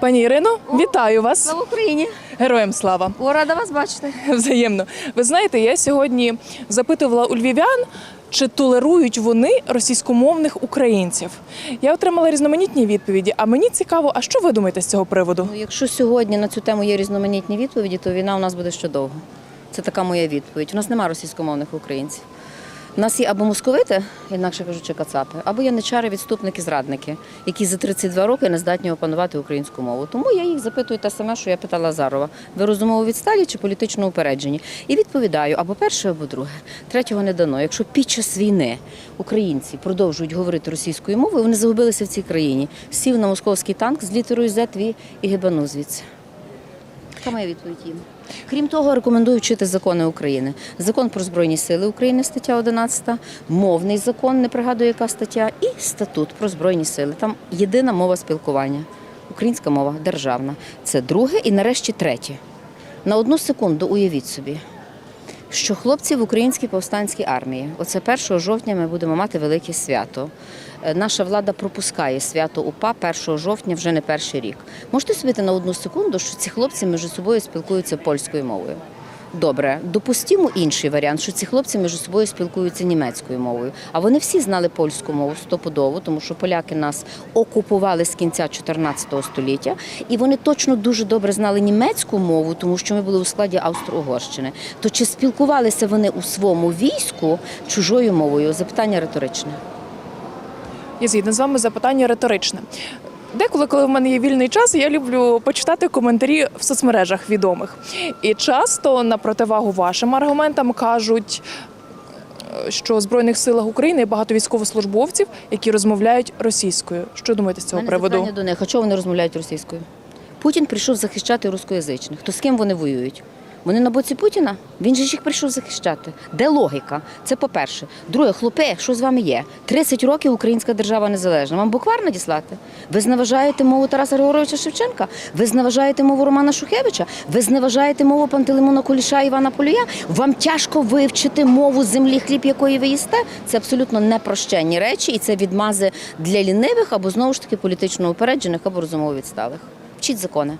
Пані Ірино, вітаю вас. Слава Україні! Героям слава. О, рада вас бачити. Взаємно. Ви знаєте, я сьогодні запитувала у львів'ян, чи толерують вони російськомовних українців. Я отримала різноманітні відповіді. А мені цікаво, а що ви думаєте з цього приводу? Ну, якщо сьогодні на цю тему є різноманітні відповіді, то війна у нас буде ще довго. Це така моя відповідь. У нас немає російськомовних українців. Нас є або московити, інакше кажучи, кацапи, або яничари, відступники, зрадники, які за 32 роки не здатні опанувати українську мову. Тому я їх запитую те саме, що я питала Азарова. Ви розумово відсталі чи політично упереджені? І відповідаю або перше, або друге. Третього не дано. Якщо під час війни українці продовжують говорити російською мовою, вони загубилися в цій країні. Сів на московський танк з літерою Z і гибанув звідси. Така моя відповідь їм. Крім того, рекомендую вчити закони України. Закон про Збройні Сили України, стаття 11, мовний закон, не пригадую, яка стаття, і статут про Збройні Сили. Там єдина мова спілкування. Українська мова державна. Це друге і нарешті третє. На одну секунду уявіть собі, що хлопці в українській повстанській армії, оце 1 жовтня ми будемо мати велике свято. Е, Наша влада пропускає свято УПА 1 жовтня вже не перший рік. Можете собі на одну секунду, що ці хлопці між собою спілкуються польською мовою. Добре, допустимо інший варіант, що ці хлопці між собою спілкуються німецькою мовою. А вони всі знали польську мову стопудово, тому що поляки нас окупували з кінця 14 століття, і вони точно дуже добре знали німецьку мову, тому що ми були у складі Австро-Угорщини. То чи спілкувалися вони у своєму війську чужою мовою? Запитання риторичне. Я згідна з вами запитання риторичне. Деколи, коли в мене є вільний час, я люблю почитати коментарі в соцмережах відомих. І часто на противагу вашим аргументам кажуть, е, що у Збройних силах України є багато військовослужбовців, які розмовляють російською. Що думаєте з цього мене приводу? запитання до них, а чого вони розмовляють російською? Путін прийшов захищати рускоязичних. То з ким вони воюють? Вони на боці Путіна? Він же ж їх прийшов захищати. Де логіка? Це по-перше. Друге, хлопе, що з вами є? 30 років українська держава незалежна. Вам буквар надіслати? Ви зневажаєте мову Тараса Григоровича Шевченка? Ви зневажаєте мову Романа Шухевича? Ви зневажаєте мову Пантелеймона Куліша Івана Полюя? Вам тяжко вивчити мову землі, хліб якої ви їсте? Це абсолютно непрощенні речі, і це відмази для лінивих або знову ж таки політично упереджених або розумово відсталих. Вчіть закони.